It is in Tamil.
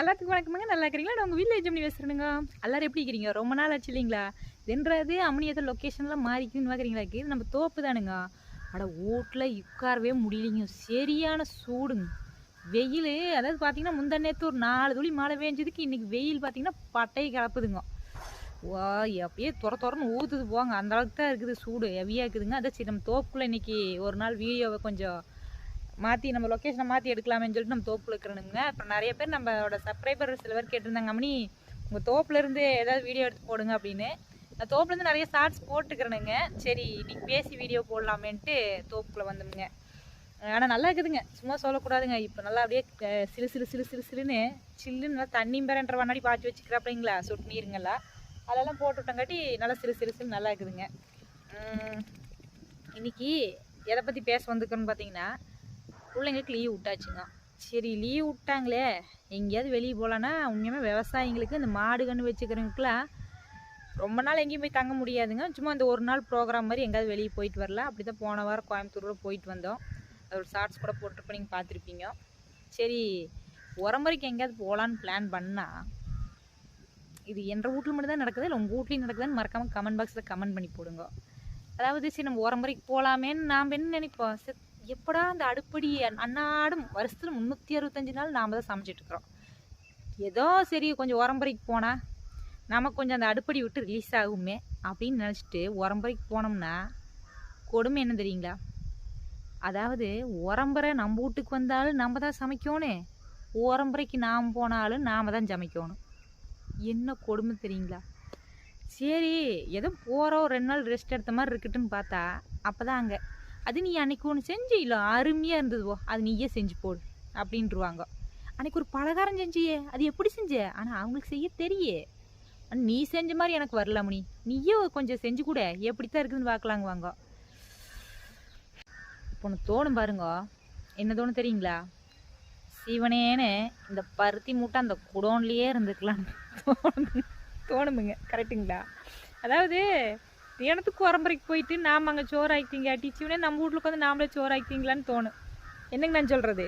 எல்லாத்துக்கும் வணக்கமாங்க. நல்லா இருக்கிறீங்களா? நான் உங்கள் வீட்டில் எப்படி பேசுகிறேனுங்க எல்லோரும் எப்படி இருக்கிறீங்க ரொம்ப நாள் ஆச்சு இல்லைங்களா? இதுன்றது அம்மனியத்தை லொக்கேஷன்லாம் மாறிக்குதுன்னு பார்க்குறீங்களா இது நம்ம தோப்பு தானுங்க. அட ஓட்டில் உட்காரவே முடியலைங்க. சரியான சூடுங்க. வெயில் அதாவது பார்த்தீங்கன்னா முந்தா நேற்று ஒரு நாலு துளி மழை பெஞ்சதுக்கு இன்றைக்கி வெயில் பார்த்தீங்கன்னா பட்டையை கிளப்புதுங்க வா அப்படியே துற துறன்னு ஊற்றுது போங்க. அந்த அளவுக்கு தான் இருக்குது சூடு. ஹெவியாக இருக்குதுங்க. அதான் சரி நம்ம தோப்புக்குள்ளே இன்றைக்கி ஒரு நாள் வீடியோவை கொஞ்சம் மாற்றி நம்ம லொக்கேஷனை மாற்றி எடுக்கலாமேன்னு சொல்லிட்டு நம்ம தோப்பில் இருக்கிறனுங்க அப்புறம் நிறைய பேர் நம்மளோட சப்ஸ்கிரைபர் சில பேர் கேட்டிருந்தாங்க அம்மனி உங்கள் தோப்புலேருந்து ஏதாவது வீடியோ எடுத்து போடுங்க அப்படின்னு. நான் தோப்புலேருந்து நிறைய ஷார்ட்ஸ் போட்டுக்கிறேனுங்க. சரி இன்றைக்கி பேசி வீடியோ போடலாமேன்ட்டு தோப்புக்குள்ளே வந்தோமுங்க. ஆனால் நல்லா இருக்குதுங்க. சும்மா சொல்லக்கூடாதுங்க. இப்போ நல்லா அப்படியே சிறு சிறு சிறு சிறு சிறுன்னு சில்லுன்னு நல்லா தண்ணி பேரன்ற வண்ணாடி பாய்ச்சி வச்சுக்கிறாப்பிங்களா சொட்டு நீருங்கெல்லாம். அதெல்லாம் போட்டுவிட்டங்காட்டி நல்லா சிறு சிறு சிறு நல்லா இருக்குதுங்க. இன்றைக்கி இன்னைக்கு எதை பற்றி பேச வந்துக்கணும்னு பார்த்தீங்கன்னா பிள்ளைங்களுக்கு லீவ் விட்டாச்சுங்க. சரி லீவ் விட்டாங்களே. எங்கேயாவது வெளியே போகலான்னா உண்மையுமே விவசாயிங்களுக்கு இந்த மாடு கன்று வச்சுக்கிறவங்களுக்குலாம் ரொம்ப நாள் எங்கேயும் போய் தங்க முடியாதுங்க. சும்மா இந்த ஒரு நாள் ப்ரோக்ராம் மாதிரி எங்கேயாவது வெளியே போயிட்டு வரலாம். அப்படி தான் போன வாரம் கோயம்புத்தூரில் போயிட்டு வந்தோம். அது ஒரு ஷார்ட்ஸ் கூட போட்டிருப்போம் நீங்கள் பார்த்துருப்பீங்க. சரி உரம்பரைக்கு எங்கேயாவது போகலான்னு பிளான் பண்ணால் இது என்ற வீட்டில் மட்டும் தான் நடக்குது? இல்லை உங்கள் வீட்லேயும் நடக்குதுன்னு மறக்காமல் கமெண்ட் பாக்ஸில் கமெண்ட் பண்ணி போடுங்க. அதாவது சரி நம்ம உரம்பரைக்கு போகலாமேன்னு நாம் என்ன நினைப்போம்? சரி எப்படா அந்த அடுப்படி அன்னாடும் வருஷத்தில் முந்நூற்றி அறுபத்தஞ்சு நாள் நாம் தான் சமைச்சிட்டு இருக்கிறோம் ஏதோ சரி கொஞ்சம் உரம்பரைக்கு போனால் நமக்கு கொஞ்சம் அந்த அடுப்படி விட்டு ரிலீஸ் ஆகுமே அப்படின்னு நினச்சிட்டு உரம்பரைக்கு போனோம்னா கொடுமை என்ன தெரியுங்களா? அதாவது உரம்பரை நம்ம வீட்டுக்கு வந்தாலும் நம்ம தான் சமைக்கணும். உரம்பரைக்கு நாம் போனாலும் நாம் தான் சமைக்கணும். என்ன கொடுமை தெரியுங்களா? சரி எதுவும் போகிறோம் ரெண்டு நாள் ரெஸ்ட் எடுத்த மாதிரி இருக்குட்டுன்னு பார்த்தா அப்போ தான் அங்கே அது நீ அன்னைக்கு ஒன்று செஞ்சு இல்லை அருமையாக இருந்ததுவோ அது நீயே செஞ்சு போடு அப்படின்ட்டுருவாங்க அன்னைக்கு ஒரு பலகாரம் செஞ்சியே அது எப்படி செஞ்ச? ஆனால் அவங்களுக்கு செய்ய தெரியே. நீ செஞ்ச மாதிரி எனக்கு வரலாமணி நீயே கொஞ்சம் செஞ்சு கூட எப்படித்தான் இருக்குதுன்னு பார்க்கலாங்க வாங்க இப்போ ஒன்று தோணும் பாருங்க. என்ன தோணும் தெரியுங்களா? சிவனேன்னு இந்த பருத்தி மூட்டை அந்த குடோன்லேயே இருந்துக்கலாம் தோணும் கரெக்டுங்களா அதாவது தினத்துக்கு உரம்பரைக்கு போயிட்டு நாம் அங்கே சோறு ஆக்கிட்டீங்க சிவனே நம்ம வீட்டில் உட்காந்து நாமளே சோறு ஆக்கிட்டீங்களான்னு தோணும். என்னங்க நான் சொல்கிறது